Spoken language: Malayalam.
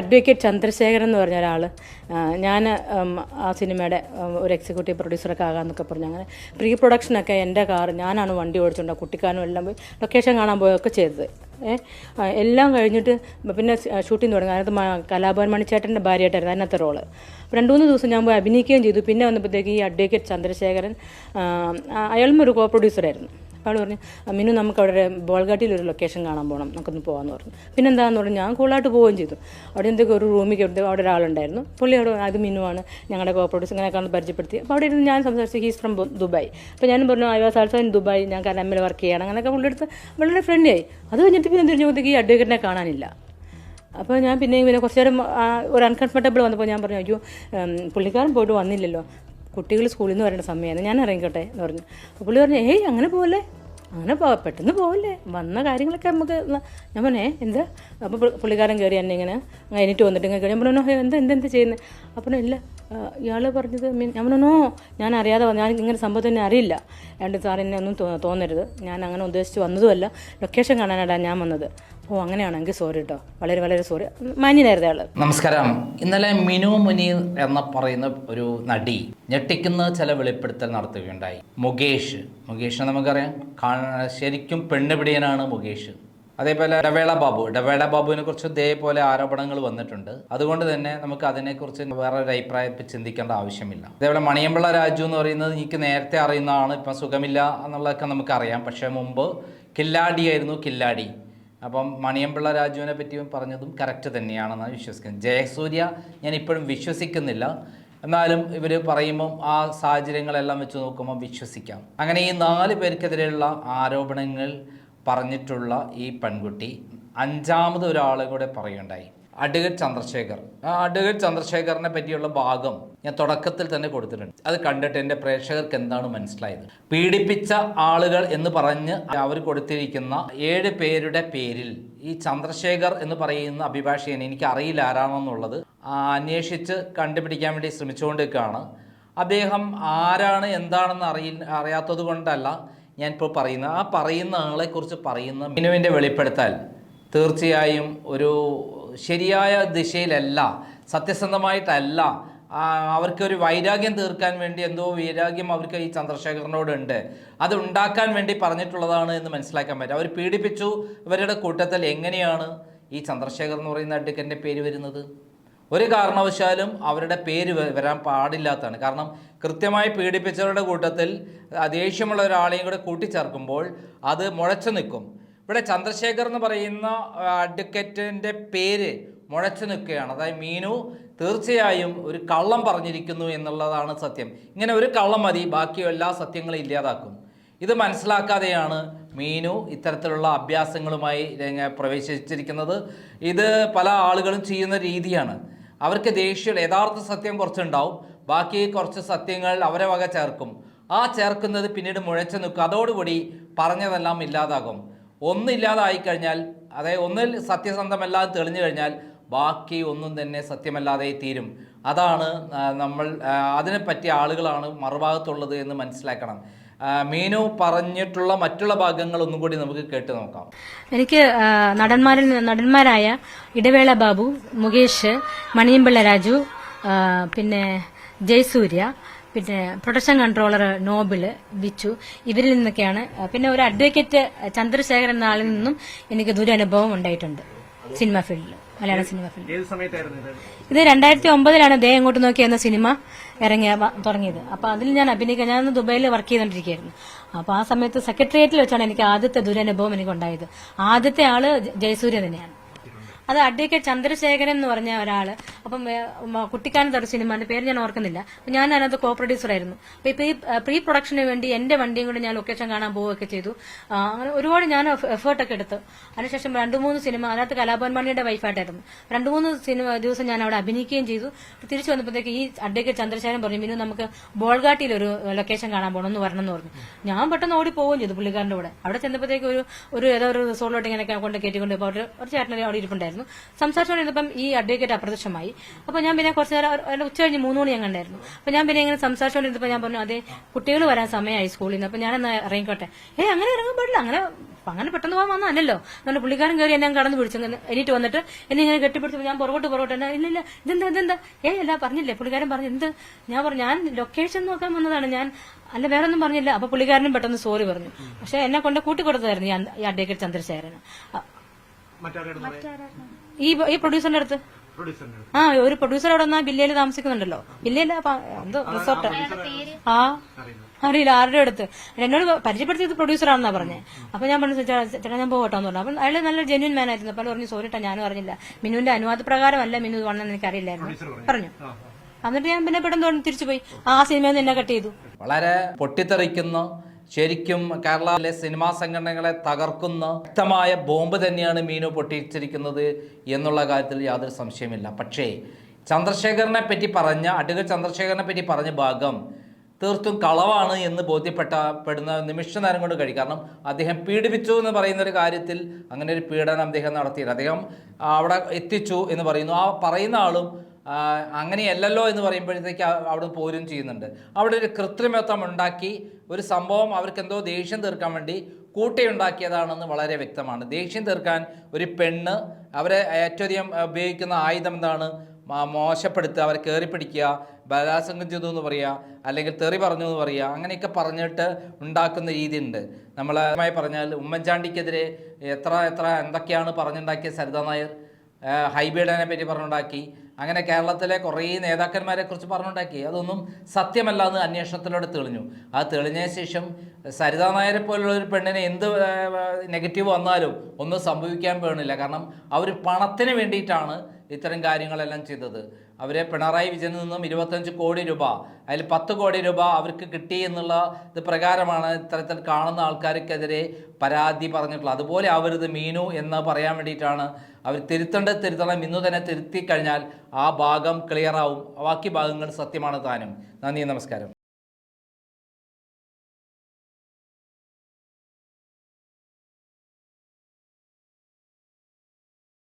അഡ്വക്കേറ്റ് ചന്ദ്രശേഖരൻ എന്ന് പറഞ്ഞ ഒരാൾ ഞാൻ ആ സിനിമയുടെ ഒരു എക്സിക്യൂട്ടീവ് പ്രൊഡ്യൂസറൊക്കെ ആകാമെന്നൊക്കെ പറഞ്ഞു. അങ്ങനെ പ്രീ പ്രൊഡക്ഷനൊക്കെ എന്റെ കാർ ഞാനാണ് വണ്ടി ഓടിച്ചുകൊണ്ട് കുട്ടിക്കാനും എല്ലാം പോയി ലൊക്കേഷൻ കാണാൻ പോയൊക്കെ ചെയ്തത്. എല്ലാം കഴിഞ്ഞിട്ട് പിന്നെ ഷൂട്ടിംഗ് തുടങ്ങി. അതിനകത്ത് കലാഭവൻ മണിച്ചേട്ടന്റെ ഭാര്യയായിട്ടായിരുന്നു അതിനകത്തെ റോൾ. രണ്ട് മൂന്ന് ദിവസം ഞാൻ പോയി അഭിനയിക്കുകയും ചെയ്തു. പിന്നെ വന്നപ്പോഴത്തേക്ക് ഈ അഡ്വക്കേറ്റ് ചന്ദ്രശേഖരൻ അയാളും ഒരു കോ പ്രൊഡ്യൂസറായിരുന്നു അപ്പോൾ പറഞ്ഞു "ആ, മിനു നമുക്ക് അവിടെ ബോൾഗാട്ടിയിൽ ഒരു ലൊക്കേഷൻ കാണാൻ പോകണം നമുക്കൊന്ന് പോകാമെന്ന് പറഞ്ഞു. പിന്നെ എന്താണെന്ന് പറഞ്ഞു ഞാൻ കൂളായിട്ട് പോവുകയും ചെയ്തു. അവിടെ എന്തൊക്കെ ഒരു റൂമിൽ കൊടുത്ത് അവിടെ ഒരാളുണ്ടായിരുന്നു. പുള്ളി അവിടെ അത് മിനുവാണ് ഞങ്ങളുടെ കോ പ്രൊഡ്യൂസർ ഇങ്ങനെ കാണുന്ന പരിചയപ്പെടുത്തി. അപ്പോൾ അവിടെ ഇരുന്ന് ഞാൻ സംസാരിച്ചു ഹീസ് ഫ്രം ദുബായ്. അപ്പോൾ ഞാനും പറഞ്ഞു I was also in Dubai ഞാൻ കരമ്മിൽ വർക്ക് ചെയ്യണം. അങ്ങനെയൊക്കെ പുള്ളി അടുത്ത് വളരെ ഫ്രണ്ട്ലി ആയി. അത് കഴിഞ്ഞിട്ട് പിന്നെ തിരിഞ്ഞപ്പോഴത്തേക്ക് ഈ അഡ്വക്കേറ്റിനെ കാണാനില്ല. അപ്പോൾ ഞാൻ പിന്നെ പിന്നെ കുറച്ച് നേരം ഒരു അൺകംഫർട്ടബിൾ വന്നപ്പോൾ ഞാൻ പറഞ്ഞു അയ്യോ പുള്ളിക്കാരൻ പോയിട്ട് വന്നില്ലല്ലോ. കുട്ടികൾ സ്കൂളിൽ നിന്ന് വരേണ്ട സമയമാണ്. ഞാൻ ഇറങ്ങിക്കോട്ടെ എന്ന് പറഞ്ഞു. അപ്പോൾ പുള്ളി പറഞ്ഞു ഏയ് അങ്ങനെ പോവല്ലേ? അങ്ങനെ പോ പെട്ടെന്ന് പോവല്ലേ? വന്ന കാര്യങ്ങളൊക്കെ നമുക്ക് ഞാൻ പറഞ്ഞേ എന്താ? അപ്പോൾ പുള്ളിക്കാരൻ കയറി എന്നെ ഇങ്ങനെ കഴിഞ്ഞിട്ട് വന്നിട്ട് ഇങ്ങനെ ഞാൻ പറഞ്ഞു "ഹേ, എന്താ എന്താ എന്താ ചെയ്യുന്നത് അപ്പോൾ ഇല്ല ഇയാൾ പറഞ്ഞത് മീൻ ഞാൻ പറഞ്ഞു "നോ, ഞാൻ അറിയാതെ ഞാൻ ഇങ്ങനെ സംഭവം തന്നെ അറിയില്ല. രണ്ട് സാർ എന്നെ ഒന്നും തോന്നരുത്. ഞാൻ അങ്ങനെ ഉദ്ദേശിച്ച് വന്നതുമല്ല. ലൊക്കേഷൻ കാണാനാണ് ഞാൻ വന്നത്. ഓ അങ്ങനെയാണെങ്കിൽ സോറി കേട്ടോ വളരെ വളരെ സോറി മാന്യനായിരുന്നു അയാൾ നമസ്കാരം. ഇന്നലെ മിനു മുനീർ എന്ന പറയുന്ന ഒരു നടി ഞെട്ടിക്കുന്ന ചില വെളിപ്പെടുത്തൽ നടത്തുകയുണ്ടായി. മുകേഷ്. മുകേഷിനെ നമുക്കറിയാം. ശരിക്കും പെണ്ണുപിടിയനാണ് മുകേഷ്. അതേപോലെ ഡവേള ബാബു. ഡവേള ബാബുവിനെ കുറിച്ച് ഇതേപോലെ ആരോപണങ്ങൾ വന്നിട്ടുണ്ട്. അതുകൊണ്ട് തന്നെ നമുക്ക് അതിനെക്കുറിച്ച് വേറെ ഒരു അഭിപ്രായം ചിന്തിക്കേണ്ട ആവശ്യമില്ല. അതേപോലെ മണിയമ്പിള്ള രാജു എന്ന് പറയുന്നത് എനിക്ക് നേരത്തെ അറിയുന്നതാണ്. ഇപ്പം സുഖമില്ല എന്നുള്ളതൊക്കെ നമുക്കറിയാം. പക്ഷേ മുമ്പ് കില്ലാടിയായിരുന്നു കില്ലാടി. അപ്പം മണിയമ്പിള്ള രാജുവിനെ പറ്റി പറഞ്ഞതും കറക്റ്റ് തന്നെയാണെന്നാണ് വിശ്വസിക്കുന്നത്. ജയസൂര്യ ഞാൻ ഇപ്പോഴും വിശ്വസിക്കുന്നില്ല. എന്നാലും ഇവർ പറയുമ്പം ആ സാഹചര്യങ്ങളെല്ലാം വെച്ച് നോക്കുമ്പോൾ വിശ്വസിക്കാം. അങ്ങനെ ഈ നാല് പേർക്കെതിരെയുള്ള ആരോപണങ്ങൾ പറഞ്ഞിട്ടുള്ള ഈ പെൺകുട്ടി അഞ്ചാമത് ഒരാളെ കൂടെ പറയുണ്ടായി അഡ്വക്കേറ്റ് ചന്ദ്രശേഖർ. ആ അഡ്വക്കേറ്റ് ചന്ദ്രശേഖറിനെ പറ്റിയുള്ള ഭാഗം ഞാൻ തുടക്കത്തിൽ തന്നെ കൊടുത്തിട്ടുണ്ട്. അത് കണ്ടിട്ട് എന്റെ പ്രേക്ഷകർക്ക് എന്താണ് മനസ്സിലായത്? പീഡിപ്പിച്ച ആളുകൾ എന്ന് പറഞ്ഞ് അവർ കൊടുത്തിരിക്കുന്ന ഏഴ് പേരുടെ പേരിൽ ഈ ചന്ദ്രശേഖർ എന്ന് പറയുന്ന അഭിഭാഷകൻ എനിക്ക് അറിയില്ല ആരാണെന്നുള്ളത് അന്വേഷിച്ച് കണ്ടുപിടിക്കാൻ വേണ്ടി ശ്രമിച്ചുകൊണ്ടിരിക്കുകയാണ്. അദ്ദേഹം ആരാണ് എന്താണെന്ന് അറിയി അറിയാത്തത് കൊണ്ടല്ല ഞാൻ പറയുന്ന ആ പറയുന്ന ആളെക്കുറിച്ച് പറയുന്ന മിനുവിന്റെ വെളിപ്പെടുത്തൽ തീർച്ചയായും ഒരു ശരിയായ ദിശയിലല്ല സത്യസന്ധമായിട്ടല്ല. അവർക്കൊരു വൈരാഗ്യം തീർക്കാൻ വേണ്ടി എന്തോ വൈരാഗ്യം അവർക്ക് ഈ ചന്ദ്രശേഖരനോടുണ്ട്. അത് ഉണ്ടാക്കാൻ വേണ്ടി പറഞ്ഞിട്ടുള്ളതാണ് എന്ന് മനസ്സിലാക്കാൻ പറ്റും. അവർ പീഡിപ്പിച്ചു ഇവരുടെ കൂട്ടത്തിൽ എങ്ങനെയാണ് ഈ ചന്ദ്രശേഖർ എന്ന് പറയുന്ന അഡ്വക്കറ്റിന്റെ പേര് വരുന്നത്? ഒരു കാരണവശാലും അവരുടെ പേര് വരാൻ പാടില്ലാത്തതാണ്. കാരണം കൃത്യമായി പീഡിപ്പിച്ചവരുടെ കൂട്ടത്തിൽ ദേഷ്യമുള്ള ഒരാളെയും കൂടെ കൂട്ടിച്ചേർക്കുമ്പോൾ അത് മുഴച്ചു നിൽക്കും. ഇവിടെ ചന്ദ്രശേഖർ എന്ന് പറയുന്ന അഡ്വക്കേറ്റിന്റെ പേര് മുഴച്ചു നിൽക്കുകയാണ്. അതായത് മീനു തീർച്ചയായും ഒരു കള്ളം പറഞ്ഞിരിക്കുന്നു എന്നുള്ളതാണ് സത്യം. ഇങ്ങനെ ഒരു കള്ളം മതി ബാക്കി എല്ലാ സത്യങ്ങളും ഇല്ലാതാക്കും. ഇത് മനസ്സിലാക്കാതെയാണ് മീനു ഇത്തരത്തിലുള്ള അഭ്യാസങ്ങളുമായി പ്രവേശിച്ചിരിക്കുന്നത്. ഇത് പല ആളുകളും ചെയ്യുന്ന രീതിയാണ്. അവർക്ക് ദേഷ്യം യഥാർത്ഥ സത്യം കുറച്ചുണ്ടാവും. ബാക്കി കുറച്ച് സത്യങ്ങൾ അവരെ വക ചേർക്കും. ആ ചേർക്കുന്നത് പിന്നീട് മുഴച്ചു നിൽക്കും. അതോടുകൂടി പറഞ്ഞതെല്ലാം ഇല്ലാതാകും. ഒന്നില്ലാതായി കഴിഞ്ഞാൽ അതായത് ഒന്നിൽ സത്യസന്ധമല്ലാതെ തെളിഞ്ഞു കഴിഞ്ഞാൽ ബാക്കി ഒന്നും തന്നെ സത്യമല്ലാതെ തീരും. അതാണ് നമ്മൾ അതിനെ പറ്റിയ ആളുകളാണ് മറുഭാഗത്തുള്ളത് എന്ന് മനസ്സിലാക്കണം. മീനു പറഞ്ഞിട്ടുള്ള മറ്റുള്ള ഭാഗങ്ങൾ ഒന്നും കൂടി നമുക്ക് കേട്ട് നോക്കാം. എനിക്ക് നടന്മാരിൽ നടന്മാരായ ഇടവേള ബാബു മുകേഷ് മണിയമ്പിള്ള രാജു പിന്നെ ജയസൂര്യ പിന്നെ പ്രൊഡക്ഷൻ കൺട്രോളർ നോബിൾ വിച്ചു ഇവരിൽ നിന്നൊക്കെയാണ് പിന്നെ ഒരു അഡ്വക്കേറ്റ് ചന്ദ്രശേഖരൻ എന്ന ആളിൽ നിന്നും എനിക്ക് ദുരനുഭവം ഉണ്ടായിട്ടുണ്ട് സിനിമ ഫീൽഡിൽ മലയാള സിനിമ ഫിലിം ഇത്? രണ്ടായിരത്തി ഒമ്പതിലാണ് ദേ എങ്ങോട്ട് നോക്കി എന്ന സിനിമ ഇറങ്ങിയ തുടങ്ങിയത്. അപ്പൊ അതിൽ ഞാൻ അഭിനയിക്കാൻ ഞാൻ ദുബായിൽ വർക്ക് ചെയ്തുകൊണ്ടിരിക്കുകയായിരുന്നു അപ്പൊ ആ സമയത്ത് സെക്രട്ടേറിയറ്റിൽ വെച്ചാണ് എനിക്ക് ആദ്യത്തെ ദുരനുഭവം എനിക്ക് ഉണ്ടായത് ആദ്യത്തെ ആൾ ജയസൂര്യ തന്നെയാണ്. അത് അഡ്വക്കേറ്റ് ചന്ദ്രശേഖരൻ എന്ന് പറഞ്ഞ ഒരാൾ. അപ്പം കുട്ടിക്കാനത്ത് ഒരു സിനിമ എന്റെ പേര് ഞാൻ ഓർക്കുന്നില്ല. ഞാൻ അതിനകത്ത് കോ പ്രൊഡ്യൂസർ ആയിരുന്നു അപ്പൊ ഇപ്പൊ ഈ പ്രീ പ്രൊഡക്ഷന് വേണ്ടി എന്റെ വണ്ടിയും കൂടെ ഞാൻ ലൊക്കേഷൻ കാണാൻ പോവുകയൊക്കെ ചെയ്തു. അങ്ങനെ ഒരുപാട് ഞാൻ എഫേർട്ടൊക്കെ എടുത്തു. അതിനുശേഷം രണ്ടു മൂന്ന് സിനിമ അതിനകത്ത് കലാഭവൻ മണിയുടെ വൈഫായിട്ടായിരുന്നു. രണ്ടു മൂന്ന് സിനിമ ദിവസം ഞാൻ അവിടെ അഭിനയിക്കുകയും ചെയ്തു. തിരിച്ചു വന്നപ്പോഴത്തേക്ക് ഈ അഡ്വക്കേറ്റ് ചന്ദ്രശേഖരൻ പറഞ്ഞു പിന്നെ നമുക്ക് ബോൾഗാട്ടിയിൽ ഒരു ലൊക്കേഷൻ കാണാൻ പോകണം എന്ന് എന്ന് പറഞ്ഞു. ഞാൻ പെട്ടെന്ന് ഓടി പോവുകയും ചെയ്തു പുള്ളിക്കാരന്റെ കൂടെ. അവിടെ ചെന്നപ്പോഴത്തേക്ക് ഒരു ഒരു ഏതോ ഒരു റിസോർട്ടിലോട്ട് ഇങ്ങനെ കൊണ്ട് കയറ്റിക്കൊണ്ട് പോയി. ഒരു ചേട്ടനെ അവിടെ ഇരിപ്പുണ്ടായിരുന്നു. സംസാരിച്ചുകൊണ്ടിരുന്നു സംസാരിച്ചുകൊണ്ടിരുന്നപ്പം ഈ അഡ്വക്കേറ്റ് അപ്രത്യക്ഷമായി. അപ്പോൾ ഞാൻ പിന്നെ കുറച്ച് നേരം ഉച്ച കഴിഞ്ഞ് മൂന്ന് മണി ഞാൻ കണ്ടായിരുന്നു. അപ്പോൾ ഞാൻ പിന്നെ ഇങ്ങനെ സംസാരിച്ചുകൊണ്ടിരുന്നപ്പോൾ ഞാൻ പറഞ്ഞു അതെ കുട്ടികൾ വരാൻ സമയമായി സ്കൂളിൽ നിന്ന്. അപ്പോൾ ഞാനെന്നാ ഇറങ്ങിക്കോട്ടെ. ഏ അങ്ങനെ ഇറങ്ങാൻ പാടില്ല. അങ്ങനെ അങ്ങനെ പെട്ടെന്ന് പോകാൻ വന്നല്ലോ എന്നാൽ പുള്ളിക്കാരൻ കയറി എന്നെ കടന്നു പിടിച്ചു. എനിക്ക് വന്നിട്ട് എന്നെ ഇങ്ങനെ കെട്ടിപ്പിടിച്ചപ്പോൾ ഞാൻ പുറകോട്ട് പുറകോട്ട് എന്നാ ഇല്ല ഇല്ല ഇതെന്താ ഇതെന്താ? ഏ അല്ല പറഞ്ഞില്ലേ? പുള്ളിക്കാരൻ പറഞ്ഞു എന്ത്? ഞാൻ പറഞ്ഞു ഞാൻ ലൊക്കേഷൻ നോക്കാൻ വന്നതാണ്. ഞാൻ അല്ല വേറെ ഒന്നും പറഞ്ഞില്ല. അപ്പൊ പുള്ളിക്കാരനും പെട്ടെന്ന് സോറി പറഞ്ഞു. പക്ഷെ എന്നെ കൊണ്ട് കൂട്ടിക്കൊടുത്തതായിരുന്നു ഞാൻ ഈ അഡ്വക്കേറ്റ് ചന്ദ്രശേഖരന്. അ- ഈ ഈ പ്രൊഡ്യൂസറിന്റെ അടുത്ത്? ആ ഒരു പ്രൊഡ്യൂസർ അവിടെ വന്നാ ബില്ലയിൽ താമസിക്കുന്നുണ്ടല്ലോ. ബില്ലയിൽ എന്തോ റിസോർട്ട്. ആ അറിയില്ല. ആരുടെ അടുത്ത്? എന്നോട് പരിചയപ്പെടുത്തിയത് പ്രൊഡ്യൂസറാണെന്നാ പറഞ്ഞേ. അപ്പൊ ഞാൻ പറഞ്ഞു ചേട്ടാ ഞാൻ പോകട്ടോ എന്ന് പറഞ്ഞു. അപ്പം അയാൾ നല്ല ജെന്യൂൻ മാൻ ആയിരുന്നു. അപ്പോൾ പറഞ്ഞു സോറി ട്ടാ ഞാനും അറിഞ്ഞില്ല. മിനുവിന്റെ അനുവാദ പ്രകാരമല്ല മിനു ഇത് വന്നെന്ന് എനിക്ക് അറിയില്ലായിരുന്നു. പറഞ്ഞു. എന്നിട്ട് ഞാൻ പിന്നെ പെട്ടെന്ന് തോന്നി തിരിച്ചു പോയി ആ സിനിമയിൽ നിന്ന് എന്നെ കട്ട് ചെയ്തു. വളരെ പൊട്ടിത്തെറിക്കുന്ന ശരിക്കും കേരളത്തിലെ സിനിമാ സംഘടനകളെ തകർക്കുന്ന വ്യക്തമായ ബോംബ് തന്നെയാണ് മീനു പൊട്ടിച്ചിരിക്കുന്നത് എന്നുള്ള കാര്യത്തിൽ യാതൊരു സംശയമില്ല പക്ഷേ ചന്ദ്രശേഖരനെ പറ്റി പറഞ്ഞ അഡ്വക്കേറ്റ് ചന്ദ്രശേഖരനെ പറ്റി പറഞ്ഞ ഭാഗം തീർത്തും കളവാണ് എന്ന് ബോധ്യപ്പെട്ട പെടുന്ന നിമിഷ നേരം കൊണ്ട് കഴിയും. കാരണം അദ്ദേഹം പീഡിപ്പിച്ചു എന്ന് പറയുന്ന ഒരു കാര്യത്തിൽ അങ്ങനെ ഒരു പീഡനം അദ്ദേഹം നടത്തിയില്ല. അദ്ദേഹം അവിടെ എത്തിച്ചു എന്ന് പറയുന്നു. ആ പറയുന്ന ആളും അങ്ങനെയല്ലല്ലോ എന്ന് പറയുമ്പോഴത്തേക്ക് അവിടെ പോരും ചെയ്യുന്നുണ്ട്. അവിടെ ഒരു കൃത്രിമത്വം ഉണ്ടാക്കി ഒരു സംഭവം അവർക്ക് എന്തോ ദേഷ്യം തീർക്കാൻ വേണ്ടി കൂട്ടിയുണ്ടാക്കിയതാണെന്ന് വളരെ വ്യക്തമാണ്. ദേഷ്യം തീർക്കാൻ ഒരു പെണ്ണ് അവരെ ഏറ്റവും അധികം ഉപയോഗിക്കുന്ന ആയുധം എന്താണ്? മോശപ്പെടുത്തുക അവരെ കയറി പിടിക്കുക ബലാത്സംഗം ചെയ്തു എന്ന് പറയുക അല്ലെങ്കിൽ തെറി പറഞ്ഞു എന്ന് പറയുക അങ്ങനെയൊക്കെ പറഞ്ഞിട്ട് ഉണ്ടാക്കുന്ന രീതിയുണ്ട്. നമ്മളായി പറഞ്ഞാൽ ഉമ്മൻചാണ്ടിക്കെതിരെ എത്ര എത്ര എന്തൊക്കെയാണ് പറഞ്ഞുണ്ടാക്കിയ സരിത നായർ ഹൈബീഡനെ പറ്റി പറഞ്ഞുണ്ടാക്കി. അങ്ങനെ കേരളത്തിലെ കുറേ നേതാക്കന്മാരെ കുറിച്ച് പറഞ്ഞുണ്ടാക്കി. അതൊന്നും സത്യമല്ല എന്ന് അന്വേഷണത്തിലൂടെ തെളിഞ്ഞു. അത് തെളിഞ്ഞ ശേഷം സരിതാ നായരെ പോലുള്ള ഒരു പെണ്ണിനെ എന്ത് നെഗറ്റീവ് വന്നാലും ഒന്നും സംഭവിക്കാൻ പോകുന്നില്ല കാരണം അവർ പണത്തിന് വേണ്ടിയിട്ടാണ് ഇത്തരം കാര്യങ്ങളെല്ലാം ചെയ്തത്. അവരെ പിണറായി വിജയനിൽ നിന്നും ഇരുപത്തഞ്ച് കോടി രൂപ അതിൽ പത്ത് കോടി രൂപ അവർക്ക് കിട്ടി എന്നുള്ള ഇത് പ്രകാരമാണ് ഇത്തരത്തിൽ കാണുന്ന ആൾക്കാർക്കെതിരെ പരാതി പറഞ്ഞിട്ടുള്ളത്. അതുപോലെ അവരിത് മീനു എന്ന് പറയാൻ വേണ്ടിയിട്ടാണ് അവർ തിരുത്തേണ്ടത് തിരുത്തണം ഇന്നു തന്നെ തിരുത്തി കഴിഞ്ഞാൽ ആ ഭാഗം ക്ലിയർ ആവും. ബാക്കി ഭാഗങ്ങൾ സത്യമാണ് താനും. നന്ദി നമസ്കാരം.